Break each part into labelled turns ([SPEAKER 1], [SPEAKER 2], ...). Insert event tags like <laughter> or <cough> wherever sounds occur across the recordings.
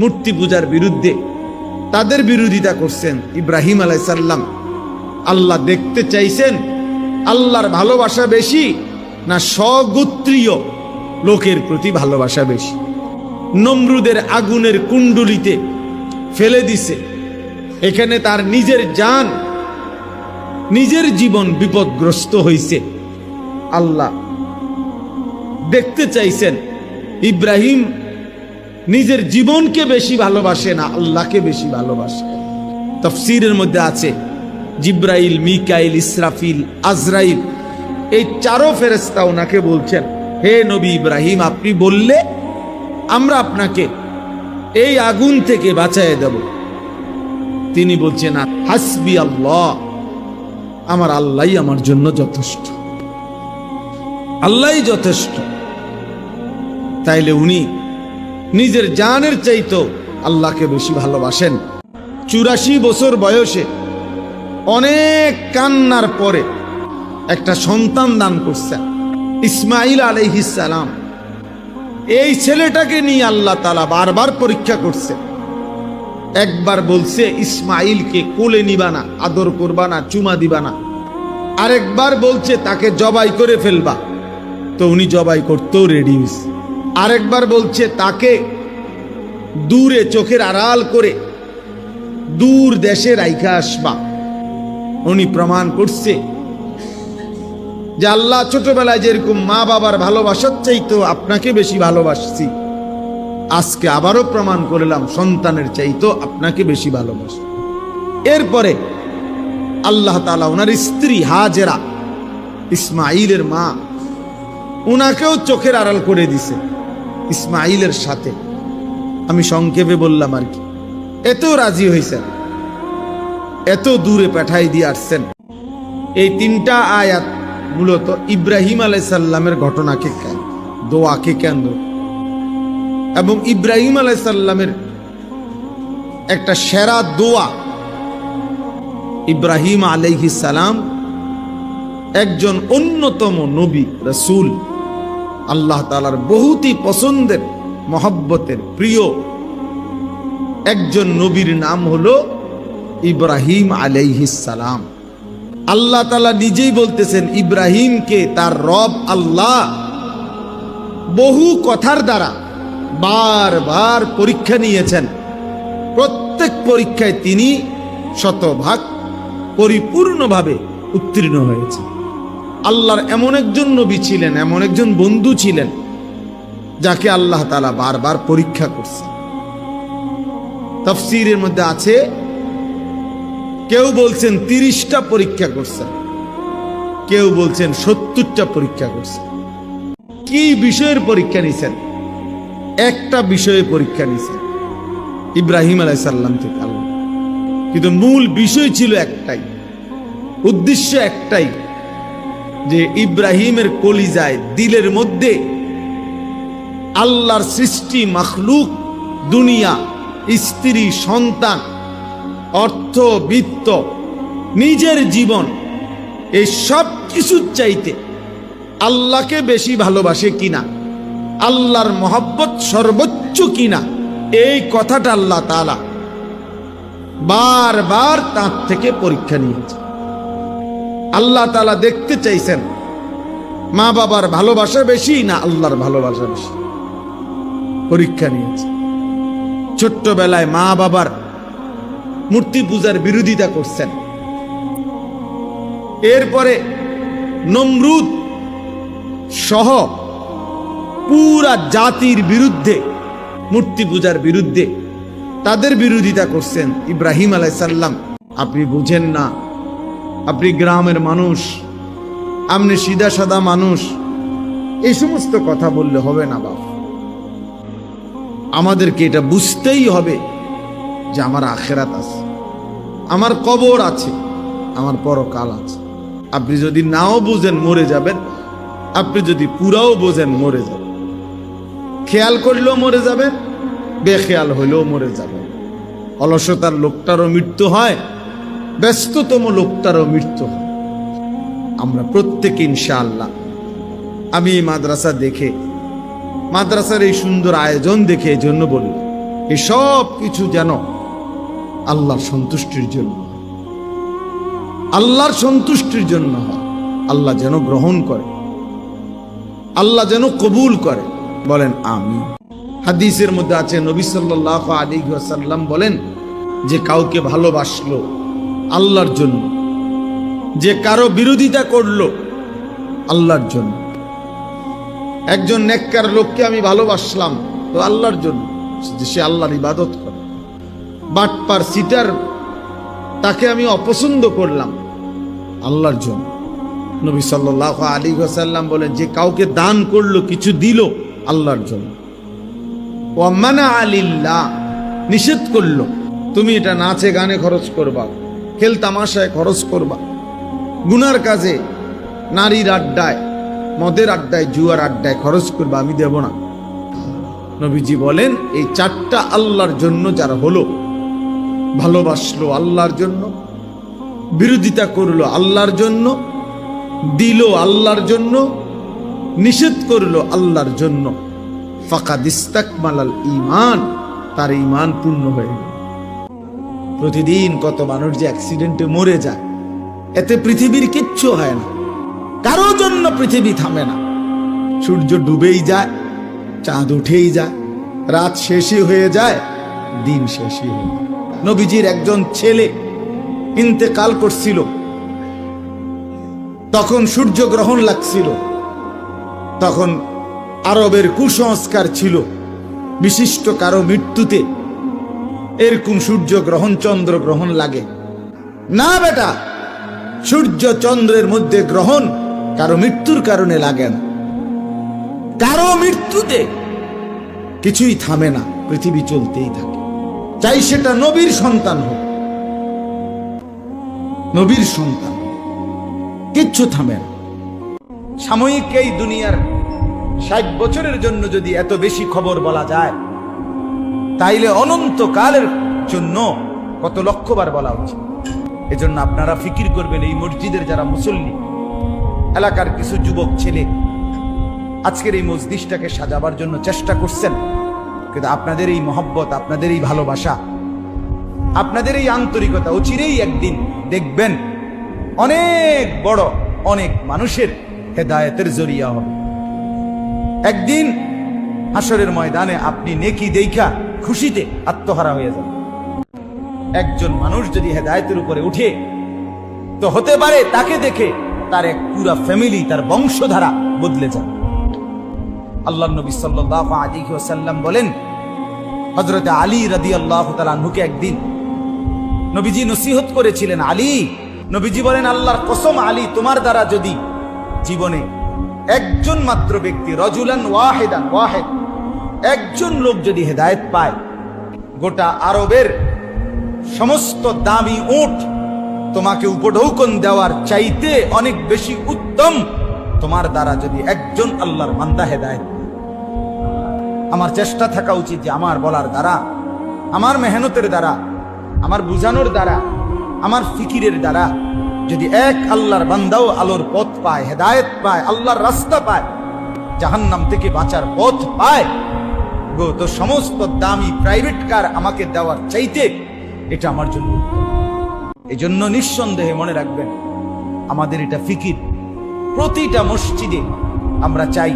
[SPEAKER 1] মূর্তি পূজার বিরুদ্ধে তাদের বিরোধিতা করছেন ইব্রাহিম আলাইসাল্লাম আল্লাহ দেখতে চাইছেন আল্লাহর ভালোবাসা বেশি না স্বগোত্রীয় লোকের প্রতি ভালোবাসা বেশি। নমরুদের আগুনের কুণ্ডলিতে ফেলে দিছে। এখানে তার নিজের যান নিজের জীবন বিপদগ্রস্ত হয়েছে আল্লাহ দেখতে চাইছেন ইব্রাহিম নিজের জীবনকে বেশি ভালোবাসে না, আল্লাহকে বেশি ভালোবাসে। তফসিরের মধ্যে আছে, জিব্রাইল, মিকাইল, ইসরাফিল, আজরাইল, এই চারো ফেরেস্তা ওনাকে বলছেন, হে নবী ইব্রাহিম, আপনি বললে আমরা আপনাকে এই আগুন থেকে বাঁচায় দেব। তিনি বলছেন হাসবি আল্লাহ, আমার আল্লাহই আমার জন্য যথেষ্ট। আল্লাহই যথেষ্ট। তাইলে উনি নিজের জানের চাইতো আল্লাহকে বেশি ভালোবাসেন। চুরাশি বছর বয়সে অনেক কান্নার পরে একটা সন্তান দান করছেন, ইসমাইল আলাইহিসালাম এই ছেলেটাকে নিয়ে আল্লাহ তালা বারবার পরীক্ষা করছে। একবার বলছে, ইসমাইলকে কোলে নিবা না, আদর করবা না, চুমা দিবা না। আরেকবার বলছে, তাকে জবাই করে ফেলবা। তো উনি জবাই করতেও রেডি হয়েছে। আরেকবার বলছে, তাকে দূরে চোখের আড়াল করে দূর দেশে রাইখা আসবা। উনি প্রমাণ করছে যে আল্লাহ ছোটবেলায় যেরকম মা বাবার ভালোবাসার চাইতো আপনাকে বেশি ভালোবাসছি, আজকে আবারও প্রমাণ করলাম সন্তানের চাইতো আপনাকে বেশি ভালোবাসি। এরপরে আল্লাহ তালা ওনার স্ত্রী হাজেরা ইসমাইলের মা ওনাকেও চোখের আড়াল করে দিছে। ইসমাইলের সাথে। আমি সংক্ষেপে বললাম আর কি। এত রাজি হয়েছেন এত দূরে পাঠাই দিয়ে আসছেন। এই তিনটা আয়াত মূলত ইব্রাহিম আলাইসাল্লামের ঘটনাকে কেন, দোয়াকে কেন্দ্র এবং ইব্রাহিম আলাইসাল্লামের একটা সেরা দোয়া ইব্রাহিম আলাইহিস সালাম একজন অন্যতম নবী, রসুল। আল্লাহ তালার বহুতই পছন্দের, মহব্বতের প্রিয় একজন নবীর নাম হলো ইব্রাহিম সালাম। আল্লাহ তালা নিজেই বলতেছেন, ইব্রাহিমকে তার রব আল্লাহ বহু কথার দ্বারা বারবার পরীক্ষা নিয়েছেন। প্রত্যেক পরীক্ষায় তিনি শতভাগ পরিপূর্ণভাবে উত্তীর্ণ হয়েছে আল্লাহর এমন একজন নবী ছিলেন, এমন একজন বন্ধু ছিলেন, যাকে আল্লাহ তালা বারবার পরীক্ষা করছে। তফসিরের মধ্যে আছে, কেউ বলছেন তিরিশটা পরীক্ষা করছেন কেউ বলছেন সত্তরটা পরীক্ষা করছেন কি বিষয়ের পরীক্ষা নিছেন? একটা বিষয়ে পরীক্ষা নিছেন, ইব্রাহিম আলাইসাল্লাম থেকে আল্লাহ। কিন্তু মূল বিষয় ছিল একটাই, উদ্দেশ্য একটাই যে ইব্রাহিমের কলিজায় দিলের মধ্যে আল্লাহর সৃষ্টি মখলুক, দুনিয়া, স্ত্রী, সন্তান, অর্থ, বিত্ত, নিজের জীবন, এই সব কিছুর চাইতে আল্লাহকে বেশি ভালোবাসে কিনা? আল্লাহর মহব্বত সর্বোচ্চ কিনা? এই কথাটা আল্লাহ তালা বারবার তার থেকে পরীক্ষা নিয়েছে আল্লাহ তালা দেখতে চাইছেন। মা বাবার ভালোবাসা বেশি না আল্লাহর ভালোবাসা বেশি? পরীক্ষা নিয়েছে। ছোট্টবেলায় মা বাবার মূর্তি পূজার বিরোধিতা করছেন। এরপরে নমরুদ সহ পুরা জাতির বিরুদ্ধে মূর্তি পূজার বিরুদ্ধে তাদের বিরোধিতা করছেন ইব্রাহিম আলাইসাল্লাম আপনি বুঝেন না আপনি গ্রামের মানুষ, আপনি সিধা সাদা মানুষ, এই সমস্ত কথা বললে হবে না বাবা আমাদেরকে এটা বুঝতেই হবে যে আমার আখেরাত আছে, আমার কবর আছে, আমার পরকাল আছে। আপনি যদি নাও বুঝেন মরে যাবেন, আপনি যদি পুরাও বোঝেন মরে যাবেন। খেয়াল করলেও মরে যাবেন, বেখেয়াল হইলেও মরে যাবেন। অলসতার লোকটারও মৃত্যু হয় ব্যস্ততম লোকটারও মৃত্যু হয়। আমরা প্রত্যেকে ইনশাআল্লাহ আমি এই মাদ্রাসা দেখে, মাদ্রাসার এই সুন্দর আয়োজন দেখে এই জন্য বলি এসব কিছু যেন আল্লাহর সন্তুষ্টির জন্য। আল্লাহর সন্তুষ্টির জন্য হয়। আল্লাহ যেন গ্রহণ করে। আল্লাহ যেন কবুল করে। বলেন আমি হাদিসের মধ্যে আছে, নবী সাল্লাহ আলী সাল্লাম বলেন, যে কাউকে ভালোবাসলো আল্লাহর জন্য। যে কারও বিরোধিতা করল, আল্লাহর জন্য। একজন নেককার লোককে আমি ভালোবাসলাম, তো আল্লাহর জন্য। সে আল্লাহর ইবাদত করে। বাটপার সিটার তাকে আমি অপছন্দ করলাম, আল্লাহর জন্য। নবী সাল্লাহ আলী সাল্লাম বলেন, যে কাউকে দান করল, কিছু দিল, আল্লাহর জন্য। ওয়ামানা আলিল্লাহ নিষেধ করল, তুমি এটা নাচে গানে খরচ করবা। খেল তামাশায় খরচ করবা। গুনার কাজে নারীর আড্ডায়, মদের আড্ডায়, জুয়ার আড্ডায় খরচ করবা, আমি দেব না। নবীজি বলেন, এই চারটা আল্লাহর জন্য যারা হলো, ভালোবাসলো আল্লাহর জন্য, বিরোধিতা করল আল্লাহর জন্য, দিল আল্লাহর জন্য, নিষেধ করল আল্লাহর জন্য। ফাঁকা দিস্তাক মালাল ইমান তার ইমান পূর্ণ হয়ে গেল। প্রতিদিন কত মানুষ যে অ্যাক্সিডেন্টে মরে যায়। এতে পৃথিবীর কিচ্ছু হয় না। কারও জন্য পৃথিবী থামে না। সূর্য ডুবেই যায়, চাঁদ উঠেই যায়, রাত শেষই হয়ে যায়, দিন শেষই হয়ে যায়। নবীজির একজন ছেলে ইন্তেকাল করছিল। তখন সূর্য গ্রহণ লাগছিল। তখন আরবের কুসংস্কার ছিল। বিশিষ্ট কারও মৃত্যুতে এরকম সূর্য গ্রহণ, চন্দ্র গ্রহণ লাগে। না বেটা, সূর্য চন্দ্রের মধ্যে গ্রহণ কারও মৃত্যুর কারণে লাগে না। কারও মৃত্যুতে কিছুই থামে না, পৃথিবী চলতেই থাকে। চাই সেটা নবীর সন্তান হোক। নবীর সন্তান কিচ্ছু থামে না। সাময়িক এই দুনিয়ার ষাট বছরের জন্য যদি এত বেশি খবর বলা যায় তাইলে অনন্তকালের জন্য কত লক্ষবার বলা উচিত এজন্য আপনারা ফিকির করবেন এই মসজিদের যারা মুসল্লি, এলাকার কিছু যুবক ছেলে, আজকের এই মসজিদটাকে সাজাবার জন্য চেষ্টা করছেন। কিন্তু আপনাদের এই মহব্বত, আপনাদের এই ভালোবাসা, আপনাদের এই আন্তরিকতা অচিরেই একদিন দেখবেন অনেক বড়, অনেক মানুষের হেদায়তের জরিয়া হবে। একদিন হাসরের ময়দানে আপনি নেকি দেখা খুশিতে আত্মহারা হয়ে যান একজন মানুষ যদি হেদায়তের উপরে উঠে, তো হতে পারে তাকে দেখে তার এক পুরা ফ্যামিলি তার বংশধারা বদলে যাবে। আল্লাহ নবী সাল্লাহ ওসাল্লাম বলেন হজরত আলী রাদি আল্লাহ তালুকে একদিন নবীজি নসিহত করেছিলেন, আলী, নবীজি বলেন, আল্লাহর কসম আলী, তোমার দ্বারা যদি জীবনে একজন মাত্র ব্যক্তি, রজুলান ওয়াহেদান, ওয়াহেদ একজন লোক যদি হেদায়েত পায়, গোটা আরবের সমস্ত দামি উট তোমাকে উপঢৌকন দেওয়ার চাইতে অনেক বেশি উত্তম তোমার দ্বারা যদি একজন আল্লাহর মান্দা হেদায়েত। আমার চেষ্টা থাকা উচিত যে আমার বলার দ্বারা, আমার মেহনতের দ্বারা, আমার বুঝানোর দ্বারা, আমার ফিকিরের দ্বারা যদি এক আল্লাহর বান্দাও আলোর পথ পায়, হেদায়েত পায়, আল্লাহর রাস্তা পায়, জাহান্নাম থেকে বাঁচার পথ পায় তো সমস্ত দামি প্রাইভেট কার আমাকে দেওয়ার চাইতে এটা আমার জন্য। এজন্য নিঃসন্দেহে মনে রাখবেন, আমাদের এটা ফিকির। প্রতিটা মসজিদে আমরা চাই,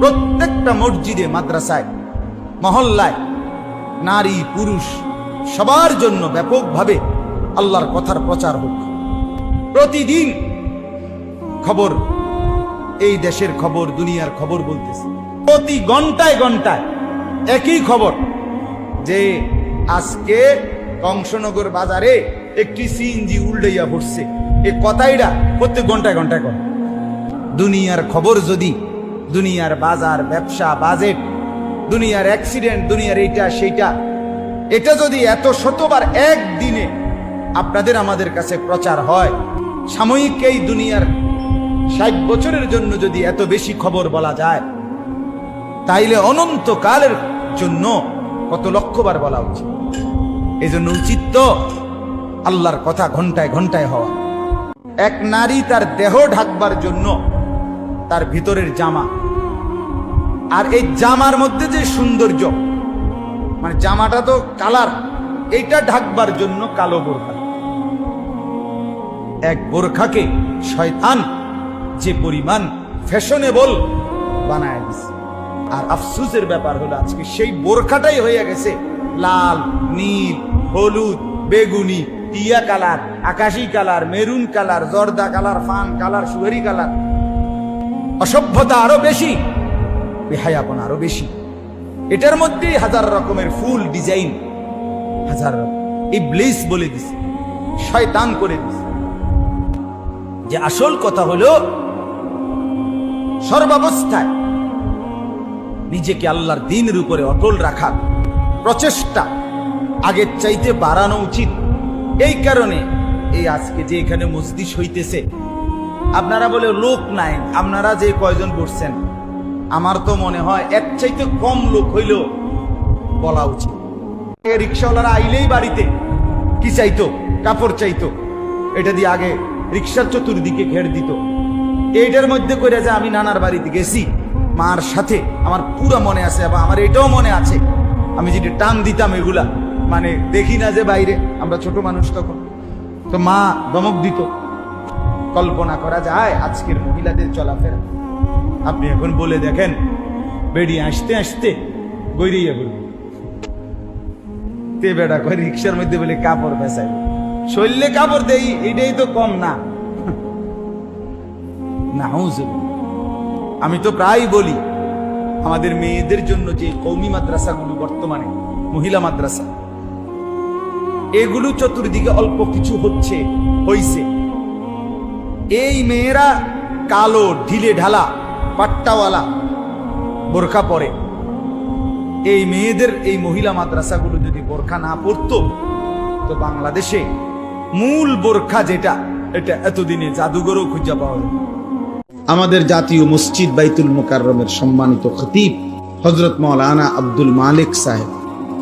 [SPEAKER 1] প্রত্যেকটা মসজিদে, মাদ্রাসায়, মহল্লায়, নারী, পুরুষ, সবার জন্য ব্যাপকভাবে আল্লাহর কথার প্রচার হোক। প্রতিদিন খবর, এই দেশের খবর, দুনিয়ার খবর বলতেছে। প্রতি ঘন্টায় ঘন্টায় একই খবর যে আজকে কংসনগর বাজারে একটি সিএনজি উল্টাইয়া পড়ছে। এই কথাইটা প্রত্যেক ঘন্টায় ঘন্টায় করে দুনিয়ার খবর যদি, দুনিয়ার বাজার, ব্যবসা, বাজেট, দুনিয়ার অ্যাক্সিডেন্ট, দুনিয়ার এইটা, সেইটা, এটা যদি এত শতবার একদিনে আপনাদের আমাদের কাছে প্রচার হয়, সাময়িক এই দুনিয়ার ষাট বছরের জন্য যদি এত বেশি খবর বলা যায়, তাইলে অনন্তকালের জন্য কত লক্ষবার বলা উচিত। এই জন্য উচিত তো আল্লাহর কথা ঘন্টায় ঘন্টায় হওয়া। এক নারী তার দেহ ঢাকবার জন্য তার ভিতরের জামা। আর এই জামার মধ্যে যে সৌন্দর্য মানে জামাটা তো কালার, এইটা ঢাকবার জন্য কালো বোরখা। এক বোরখাকে শয়তান যে পরিমাণ ফ্যাশনেবল বানায় দিছে। আর আফসুসের ব্যাপার হলো আজকে সেই বোরখাটাই হয়ে গেছে। লাল, নীল, হলুদ, বেগুনি, টিয়া কালার, আকাশি কালার, মেরুন কালার, জর্দা কালার, ফান কালার, সুহেরি কালার। অসভ্যতা আরও বেশি, বেহায়াপন আরও বেশি। এটার মধ্যেই হাজার রকমের ফুল ডিজাইন, হাজার এই ব্লেস বলে দিছে, শয়তান করে দিছে। যে আসল কথা হলো, সর্বাবস্থায় নিজেকে আল্লাহর দিনের উপরে অটল রাখার প্রচেষ্টা আগের চাইতে বাড়ানো উচিত। এই কারণে এই আজকে যে এখানে মসজিদ হইতেছে, আপনারা বলে লোক নাই, আপনারা যে কয়জন বসছেন, আমার তো মনে হয় এর চাইতে কম লোক হইলেও বলা উচিত। রিক্সাওয়ালারা আইলেই বাড়িতে, কি চাইতো? কাপড় চাইতো। এটা দিয়ে আগে রিক্সার চতুর্দিকে ঘের দিত। এইটার মধ্যে করে যে আমি নানার বাড়িতে গেছি। মার সাথে আমার পুরো মনে আছে এবং আমার এটাও মনে আছে। আমি যেটা টান দিতাম এগুলা মানে দেখি না যে বাইরে, আমরা ছোট মানুষ তখন। তো মা দমক দিত, কল্পনা করা যায় আজকের মহিলাদের চলাফেরা? আপনি এখন বলে দেখেন, বেরিয়ে আসতে আসতে গৈরিয়া বলবে তে বেড়া করে রিক্সার মধ্যে বলে কাপড় ফেসাই। শরীরে কাপড় দেই, এটাই তো কম না। না আমি তো প্রায় বলি, আমাদের মেয়েদের জন্য যে কৌমি মাদ্রাসাগুলো বর্তমানে, মহিলা মাদ্রাসা, এগুলো চতুর্দিকে অল্প কিছু হচ্ছে, হইছে। এই মেয়েরা কালো, ঢিলে ঢালা, পাট্টাওয়ালা, বোরখা পরে। এই মেয়েদের এই মহিলা মাদ্রাসাগুলো যদি বোরখা না পড়তো তো বাংলাদেশে মূল বোরখা যেটা, এটা এতদিনে জাদুঘরও খুঁজে পাওয়া যায়। আমাদের জাতীয় মসজিদ বাইতুল মোকাররমের সম্মানিত খতিব হজরত মৌলানা আব্দুল মালিক সাহেব।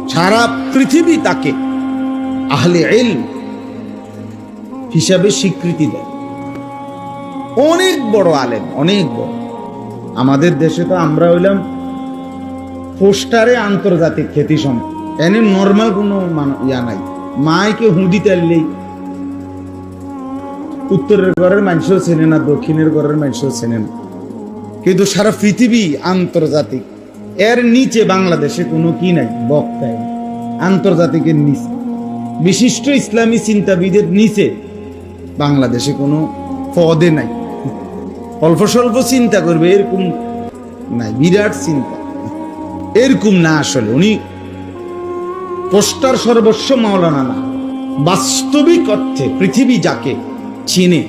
[SPEAKER 1] সারা পৃথিবী তাকে আহলে এল হিসাবে স্বীকৃতি দেয়। অনেক বড় আলেম, অনেক বড়। আমাদের দেশে তো আমরা হইলাম পোস্টারে আন্তর্জাতিক খ্যাতি সম্পন্ন এনে নর্মাল কোনো ইয়া নাই। মাইকে হুঁদি তেললেই উত্তরের ঘরের মানুষও চেনে না দক্ষিণের ঘরের মানুষও চেনে না কিন্তু সারা পৃথিবী আন্তর্জাতিক, এর নিচে বাংলাদেশে কোনো কি নাই বক্তায় আন্তর্জাতিকের নিচে। বিশিষ্ট ইসলামী চিন্তাবিদের নিচে বাংলাদেশে কোনো পদে নাই। অল্প স্বল্প চিন্তা করবে, এরকম নাই, বিরাট চিন্তা। এরকম না আসলে, উনি পোস্টার সর্বস্ব মাওলানা না। বাস্তবিক অর্থে পৃথিবী যাকে চিনে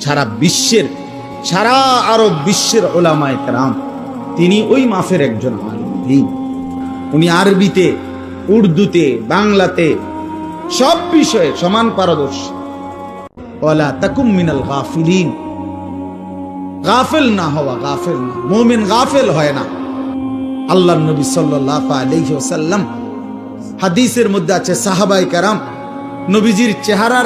[SPEAKER 1] সারা বিশ্বের, সারা আরব বিশ্বের ওলামায় রাম তিনি ওই মাফের একজন আলিম। উনি আরবিতে, উর্দুতে, বাংলাতে, সব বিষয়ে সমান পারদর্শী। গাফেল না হওয়া গাফেল না। মুমিন গাফেল হয় না। আল্লাহ নবী আলাইহি হাদিসের মধ্যে আছে সাহাবাই কারাম, নবীজির চেহারার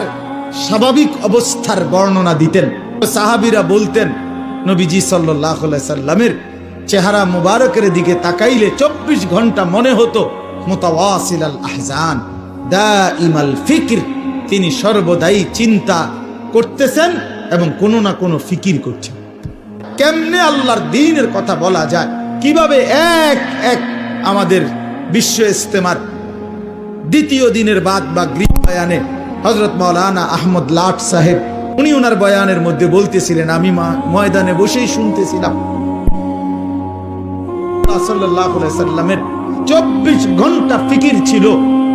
[SPEAKER 1] স্বাভাবিক অবস্থার বর্ণনা দিতেন। সাহাবিরা বলতেন, নবীজি আলাইহি সাল্লামের চেহারা মুবারকের দিকে তাকাইলে চব্বিশ ঘণ্টা মনে হতো মোতাওয়াসিল আল আহজান দা ইমাল ফিকির। তিনি সর্বদাই চিন্তা করতেছেন এবং কোনো না কোনো ফিকির করছেন। কেমনে আল্লাহর দিনের কথা বলা যায়? কীভাবে এক এক আমাদের বিশ্ব ইস্তেমার দ্বিতীয় দিনের বাদ বা গৃহ বয়ানে হজরত মৌলানা আহমদ লাট সাহেব, উনি ওনার বয়ানের মধ্যে বলতেছিলেন, আমি মা- ময়দানে বসেই শুনতেছিলাম। চব্বিশ ঘণ্টা ফিকির ছিল,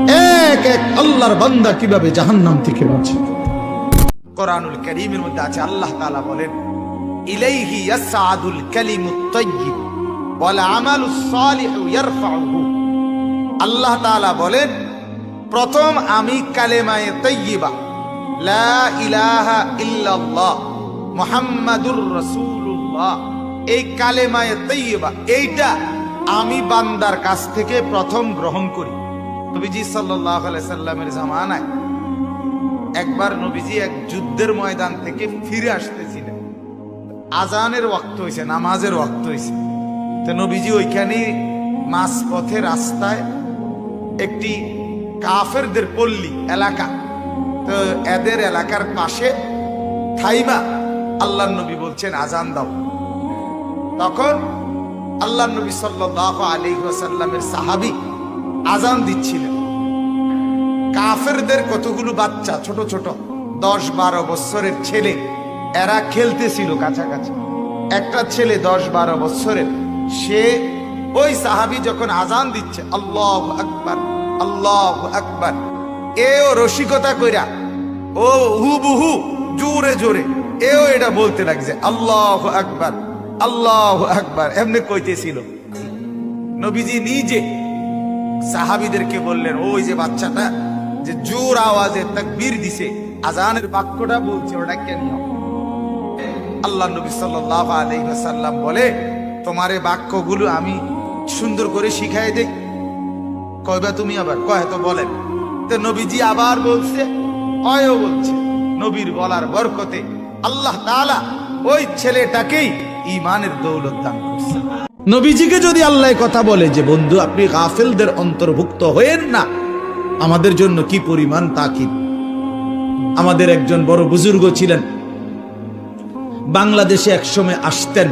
[SPEAKER 1] এক এক আল্লাহর বান্দা কীভাবে জাহান্নাম থেকে বাঁচে। কোরআনুল করিমের মধ্যে আছে, আল্লাহ তাআলা বলেন, ইলাইহি ইয়াসআদুল কালিমুত তাইয়্যিব, ওয়াল আমালুস সালিহু ইয়ারফাউহু। আল্লাহ তাআলা বলেন প্রথম আমি কালেমায়ে তাইয়্যিবা লা ইলাহা ইল্লাল্লাহ, মুহাম্মাদুর রাসূলুল্লাহ। এই কালেমায়ে তাইয়্যিবা এইটা আমি বান্দার কাছ থেকে প্রথম গ্রহণ করি। নবীজি আলাইহি সাল্লামের জামানায় একবার নবীজি এক যুদ্ধের ময়দান থেকে ফিরে আসতেছিলেন। আজানের ওয়াক্ত হয়েছে নামাজের ওয়াক্ত হয়েছে তো নবীজি ওইখানে মাঝপথে রাস্তায় একটি কাফেরদের পল্লী এলাকা। তো এদের এলাকার পাশে থাইমা আল্লাহ নবী বলছেন আজান দাও। তখন আল্লাহ নবী সাল্লাহ আলী সাল্লামের সাহাবি আজান দিচ্ছিলেন। কাফেরদের কতগুলো বাচ্চা, ছোট ছোট দশ বারো বছরের ছেলে, এরা খেলতেছিল কাছাকাছি। একটা ছেলে দশ বারো বছরের সে ওই সাহাবি যখন আজান দিচ্ছে, আল্লাহ আকবার। আল্লাহ আকবার। এও রসিকতা কইরা, ও হুবহু জোরে জোরে, এও এটা বলতে লাগছে, আল্লাহ আকবার আল্লাহ আকবার, এমনি কইতেছিল। নবীজি নিজে সাহাবিদেরকে বললেন, ওই যে বাচ্চাটা যে জোর আওয়াজে তাকবীর দিছে আজানের বাক্যটা বলছে, ওটা কেন? আল্লাহ নবী সাল্লাল্লাহু আলাইহি ওয়াসাল্লাম বলে, তোমার বাক্যগুলো আমি সুন্দর করে শিখাই দেই। কয়বা তুমি আবার? কয়, তো বলেন। তো নবীজি আবার বলছে, অয়ও বলছে, নবীর বলার বরকতে আল্লাহ তাআলা ওই ছেলেটাকেই ইমানের দৌলত দান করছে। নবীজিকে যদি আল্লাহ কথা বলে যে, বন্ধু, আপনি গাফেলদের অন্তর্ভুক্ত হয়েন না, আমাদের জন্য কি পরিমাণ তাকিদ? আমাদের একজন বড় বুজুর্গ ছিলেন, বাংলাদেশে একসময় আসতেন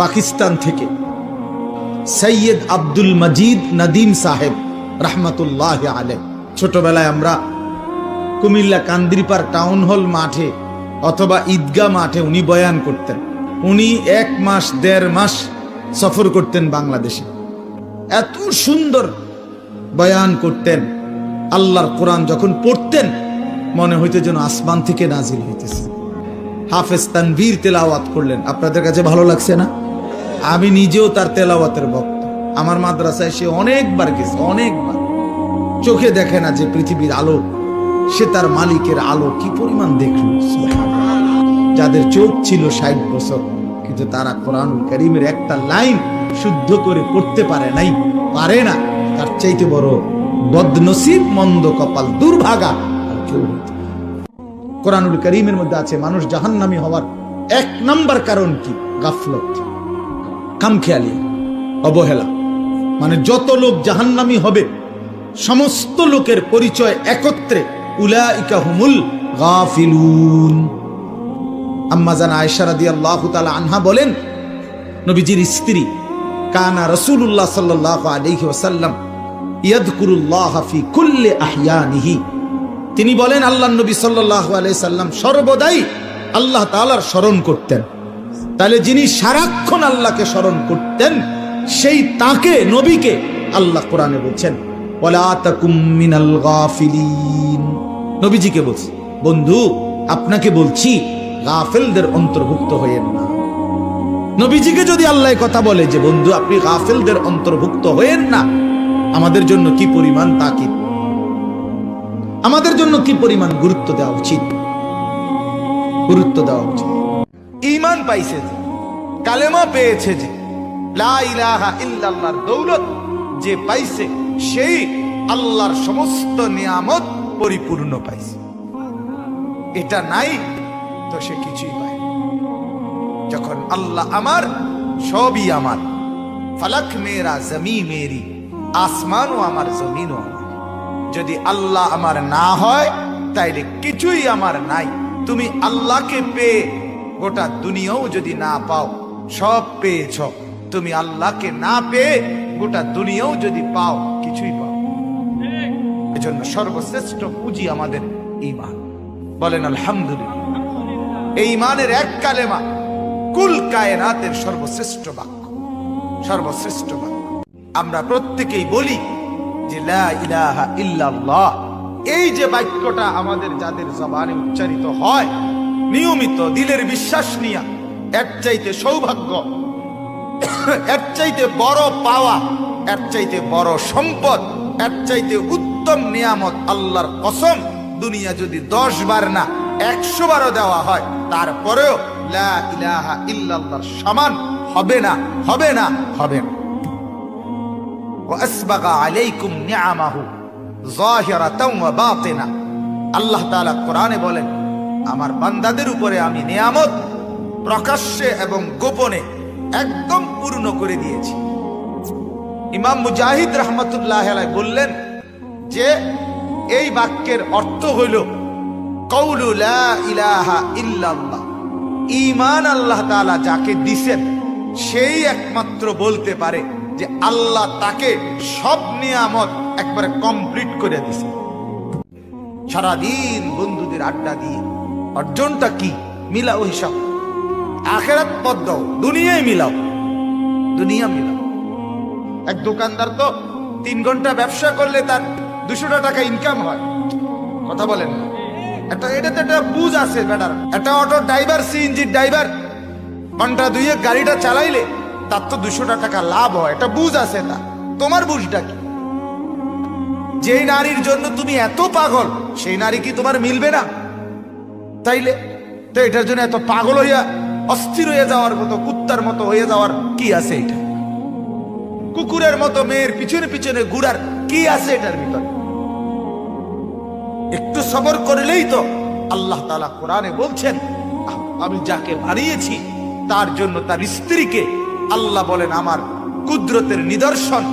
[SPEAKER 1] পাকিস্তান থেকে, সৈয়দ আব্দুল মজিদ নদীম সাহেব। রহমতুল্লাহ আলে ছোটবেলায় আমরা কুমিল্লা কান্দিরপার টাউন হল মাঠে অথবা ঈদগা মাঠে উনি বয়ান করতেন। উনি এক মাস, দেড় মাস সফর করতেন বাংলাদেশে। এত সুন্দর বয়ান করতেন। আল্লাহর কোরআন যখন পড়তেন, মনে হইতে যেন আসমান থেকে নাজিল হইতেছে। হাফেজ তানভীর তেলাওয়াত করলেন। আপনাদের কাছে ভালো লাগছে না? আমি নিজেও তার তেলাওয়াতের ভক্ত। আমার মাদ্রাসায় সে অনেকবার গেছে, অনেকবার। চোখে দেখে না যে পৃথিবীর আলো, সে তার মালিকের আলো কি পরিমাণ দেখল? যাদের চোখ ছিল ষাট বছর, কিন্তু তারা কোরআনুল করিমের একটা লাইন শুদ্ধ করে পড়তে পারে নাই, পারে না। তার চাইতে বড় বদনসিব মন্দ কপাল দুর্ভাগা আর কেউ। কোরআনুল করিমের মধ্যে আছে মানুষ জাহান্নামী হওয়ার এক নাম্বার কারণ কি? গাফলত, খামখেয়ালি, অবহেলা। মানে যত লোক জাহান্নামী হবে, সমস্ত লোকের পরিচয় একত্রে হুমুল গাফিলুন। আনহা বলেন, নবীজির স্ত্রী কানা কুল্লি আহইয়ানিহি তিনি বলেন আল্লাহ নবী আলাইহি সাল্লাম সর্বদাই আল্লাহ তাআলার স্মরণ করতেন। তাহলে যিনি সারাক্ষণ আল্লাহকে স্মরণ করতেন সেই তাকে, নবীকে আল্লাহ কোরআনে বলছেন নবীজিকে বলছি, বন্ধু, আপনাকে বলছি, গাফেলদের অন্তর্ভুক্ত হয়েন না। নবীজিকে যদি আল্লাহ কথা বলে যে, বন্ধু, আপনি গাফেলদের অন্তর্ভুক্ত হয়েন না, আমাদের জন্য কি পরিমাণ তাকিদ? আমাদের জন্য কি পরিমাণ গুরুত্ব দেওয়া উচিত? গুরুত্ব দেওয়া উচিত। ইমান পাইছে যে, কালেমা পেয়েছে যে দৌলত যে পাইছে, সেই আল্লাহর সমস্ত নিয়ামত পরিপূর্ণ পাইছে। এটা নাই তো সে কিছুই পায় যখন আল্লাহ আমার, সবই আমার। ফালাক মেরা জমি মেরি, আসমানও আমার, জমিনও আমার। যদি আল্লাহ আমার না হয়, তাইলে কিছুই আমার নাই। তুমি আল্লাহকে পেয়ে গোটা দুনিয়াও যদি না পাও, সব পেয়েছ। তুমি আল্লাহকে না পেয়ে গোটা দুনিয়াও যদি পাও, কিছুই পাও। এজন্য সর্বশ্রেষ্ঠ পুঁজি আমাদের ইমান বলেন, আলহামদুলিল্লাহ। এই ইমানের এক কালেমা কুল কায়নাতের সর্বশ্রেষ্ঠ বাক্য। সর্বশ্রেষ্ঠ বাক্য। আমরা প্রত্যেকেই বলি যে, লা ইলাহা ইল্লাল্লাহ। এই যে বাক্যটা আমাদের যাদের জবানে উচ্চারিত হয়, নিয়মিত দিলের বিশ্বাস নিয়া, এর চাইতে সৌভাগ্য <coughs> এর চাইতে বড় পাওয়া, এর চাইতে বড় সম্পদ, এর চাইতে উত্তম নিয়ামত আল্লাহর কসম দুনিয়া যদি দশ বার না একশো বারও দেওয়া হয়, তারপরেও ইলাহা ইল্লাল্লাহর সমান হবে না হবে না হবে না। আলাইকুম আল্লাহ কোরআনে বলেন, আমার বান্দাদের উপরে আমি নিয়ামত প্রকাশ্যে এবং গোপনে একদম পূর্ণ করে দিয়েছি। ইমাম মুজাহিদ রহমতুল্লাহ বললেন যে, এই বাক্যের অর্থ হইল ইল্লাল্লাহ। আল্লাহ তাআলা যাকে দিছেন, সেই একমাত্র বলতে পারে যে আল্লাহ তাকে সব নিয়ামত একবারে কমপ্লিট করে দিছে। সারাদিন বন্ধুদের আড্ডা দিয়ে, অর্জনটা কি? মিলাও হিসাব। আখেরাত পদ দাও দুনিয়ায় মিলাও। দুনিয়া মিলাও। এক দোকানদার তো তিন ঘণ্টা ব্যবসা করলে তার দুশোটা টাকা ইনকাম হয়। কথা বলেন না। একটা এটাতে একটা বুঝ আছে বেটার একটা অটো ড্রাইভার সিএনজি ড্রাইভার, ঘণ্টা দুইয়ে গাড়িটা চালাইলে তার তো দুশোটা টাকা লাভ হয়। একটা বুঝ আছে তা। তোমার বুঝটা কি? যেই নারীর জন্য তুমি এত পাগল, সেই নারী কি তোমার মিলবে না? তাইলে? তো এটার জন্য এত পাগল হইয়া অস্থির হয়ে যাওয়ার মতো, কুত্তার মতো হয়ে যাওয়ার কি আছে এটা? কুকুরের মতো মেয়ের পিছনে পিছনে ঘুরার কি আছে এটার ভিতরে? একটু সবর করলেই তো আল্লাহ তালা কোরআনে বলছেন, আমি যাকে বানিয়েছি, তার জন্য তার স্ত্রীকে আল্লাহ বলেন, আমার কুদরতের নিদর্শন,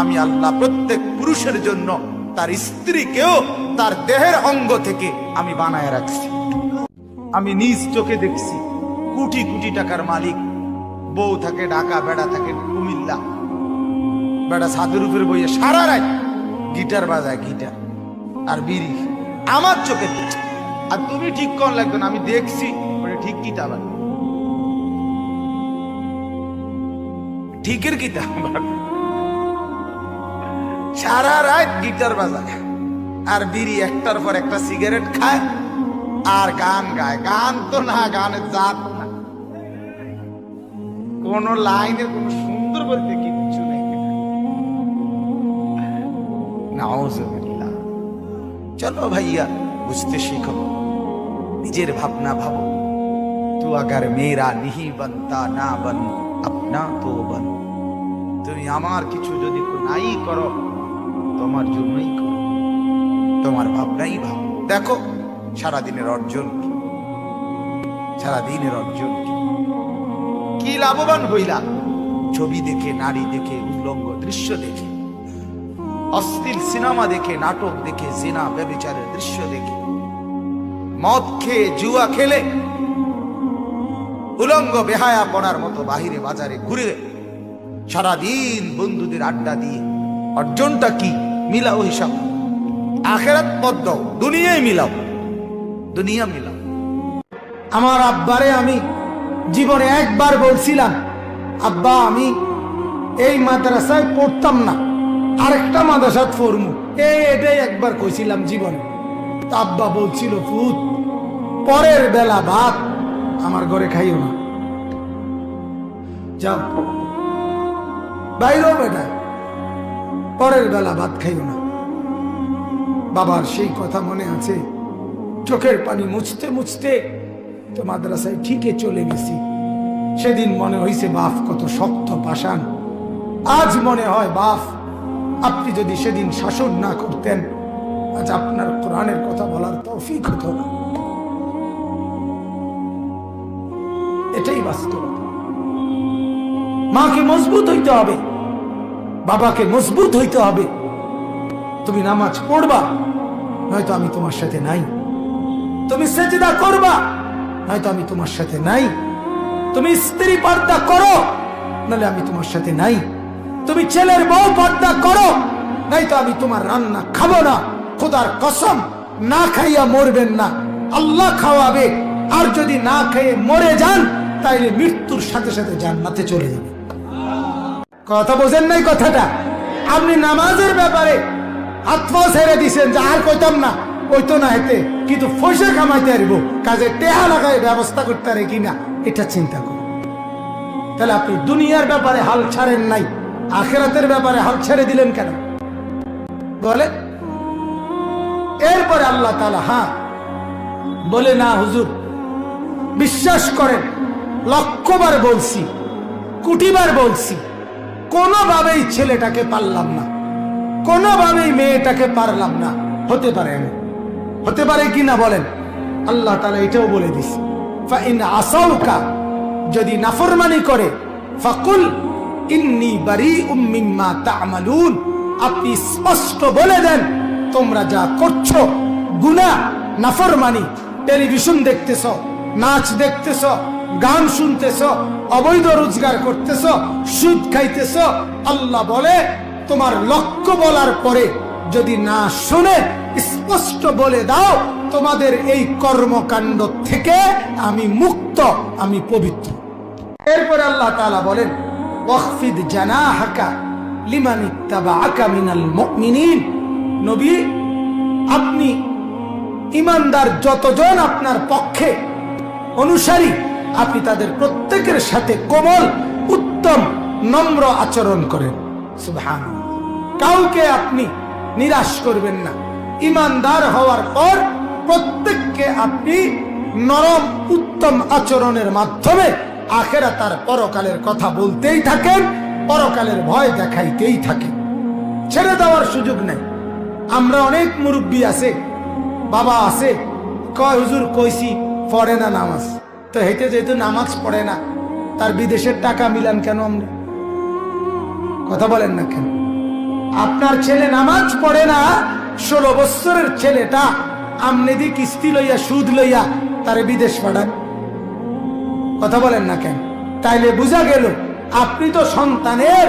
[SPEAKER 1] আমি আল্লাহ প্রত্যেক পুরুষের জন্য তার স্ত্রীকেও তার দেহের অঙ্গ থেকে আমি বানায় রাখছি। আমি নিজ চোখে দেখছি। কোটি কোটি টাকার মালিক। বউ থাকে ঢাকা বেড়া থাকে, কুমিল্লা। বেড়া ছাদের উপরে বইয়ে সারা রাত গিটার বাজায়, গিটার আর বিড়ি। আমার চোখে আর তুমি ঠিক কোন লাগবে না, আমি দেখছি ঠিক কিটা বাজে ঠিকের কিটা সারা রাত গিটার বাজায় আর বিড়ি একটার পর একটা সিগারেট খায়। আর গান গায়। গান তো না, গানের জাত। কোন লাইনের কোন সুন্দর বলতে কিচ্ছু নেই। চলো ভাইয়া, বুঝতে শিখো। নিজের ভাবনা ভাবো। তু আগার মেরা নিহি বনতা না বন, আপনা তো বন। তুমি আমার কিছু যদি নাই করো, তোমার জন্যই করো। তোমার ভাবনাই ভাবো। দেখো, সারাদিনের অর্জন কি? সারাদিনের অর্জন কি? কি লাভবান হইলা? ছবি দেখে, নারী দেখে, উল্লঙ্গ দৃশ্য দেখে, অশ্লীল সিনেমা দেখে, নাটক দেখে, জিনা ব্যবিচারের দৃশ্য দেখে, মদ খেয়ে জুয়া খেলে, উলঙ্গ বেহায়া পড়ার মতো বাহিরে বাজারে ঘুরে সারাদিন বন্ধুদের আড্ডা দিয়ে, অর্জনটা কি মিলাও হিসাব। আখেরাত পদ দাও দুনিয়ায় মিলাও, দুনিয়া মিলাও।
[SPEAKER 2] আমার আব্বারে আমি জীবনে একবার বলছিলাম, আব্বা, আমি এই মাদ্রাসায় পড়তাম না, আরেকটা মাদ্রাসাত পড়মু। এই এটাই একবার কইছিলাম জীবনে। আব্বা বলছিল ফুত পরের বেলা ভাত আমার ঘরে খাইও না। যাও। বাইরেও বেটা, পরের বেলা ভাত খাইও না। বাবার সেই কথা মনে আছে, চোখের পানি মুছতে মুছতে তো মাদ্রাসায় ঠিকই চলে গেছি। সেদিন মনে হয়েছে বাপ, কত শক্ত পাষাণ। আজ মনে হয়, বাপ, আপনি যদি সেদিন শাসন না করতেন, আজ আপনার কোরআনের কথা বলার তৌফিক হতো না। এটাই বাস্তবতা। মাকে মজবুত হইতে হবে। বাবাকে মজবুত হইতে হবে। তুমি নামাজ পড়বা, নয়তো আমি তোমার সাথে নাই। তুমি সেচেদা করবা। নয়তো আমি তোমার সাথে নাই। তুমি স্ত্রী পর্দা করো, নাহলে আমি তোমার সাথে নাই। তুমি ছেলের বউ পর্দা করো, নয়তো আমি তোমার রান্না খাব না। খোদার কসম, না খাইয়া মরবেন না। আল্লাহ খাওয়াবে, আর যদি না খেয়ে মরে যান, তাইলে মৃত্যুর সাথে সাথে জান্নাতে চলে যাবে। কথা বোঝেন নাই কথাটা? আপনি নামাজের ব্যাপারে আত্মা ছেড়ে দিছেন, যে আর কইতাম না। ওইতো না হেতে কিন্তু পয়সা কামাইতে পারব কাজে টেহা লাগায় ব্যবস্থা করতে পারে কিনা, এটা চিন্তা করুন তাহলে আপনি দুনিয়ার ব্যাপারে হাল ছাড়েন নাই, আখেরাতের ব্যাপারে হাল ছেড়ে দিলেন কেন? বলে এরপরে আল্লাহ তালা হ্যাঁ বলে, না, হুজুর, বিশ্বাস করেন, লক্ষবার বলছি, কুটিবার বলছি, কোনোভাবেই ছেলেটাকে পারলাম না, কোনোভাবেই মেয়েটাকে পারলাম না, হতে পারে এমন। হতে পারে কি না বলেন? আল্লাহ তালা এটাও বলে দিস। ফাইন আসাউকা, যদি নাফরমানি করে, ফাকুল ইন্নি বারি উম্মিম্মা তা'মালুন। আপনি স্পষ্ট বলে দেন, তোমরা যা করছ গুনা নাফরমানি, টেলিভিশন দেখতেছ, নাচ দেখতেছ, গান শুনতেছ, অবৈধ রোজগার করতেছ, সুদ খাইতেছ, আল্লাহ বলে, তোমার লক্ষ্য বলার পরে যদি না শুনে স্পষ্ট বলে দাও, তোমাদের এই কর্মকাণ্ড থেকে আমি মুক্ত, আমি পবিত্র। এরপরে আল্লাহ তালা বলেন ইত্তাবাআকা মিনাল মুমিনিন। নবী, আপনি যতজন আপনার পক্ষে অনুসারী, আপনি তাদের প্রত্যেকের সাথে কোমল, উত্তম, নম্র আচরণ করেন। সুবহান কাউকে আপনি নিরাশ করবেন না। ইমানদার হওয়ার পর প্রত্যেককে আপনি নরম, উত্তম আচরণের মাধ্যমে আখেরা তার পরকালের কথা বলতেই থাকেন, পরকালের ভয় দেখাইতেই থাকেন। ছেড়ে দেওয়ার সুযোগ নেই। আমরা অনেক মুরব্বী আছে, বাবা আছে, কয়, হুজুর, কইছি, পড়ে না নামাজ। তো হেঁটে যেহেতু নামাজ পড়ে না, তার বিদেশের টাকা মিলান কেন আমরা? কথা বলেন না কেন? আপনার ছেলে নামাজ পড়ে না, ষোলো বছরের ছেলেটা আমনেদি কিস্তি লইয়া, সুদ লইয়া তারে বিদেশ পাঠান কথা বলেন না কেন? তাইলে বোঝা গেল, আপনি তো সন্তানের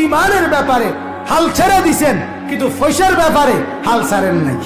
[SPEAKER 2] ইমানের ব্যাপারে হাল ছেড়ে দিছেন, কিন্তু পয়সার ব্যাপারে হাল ছাড়েন নাই।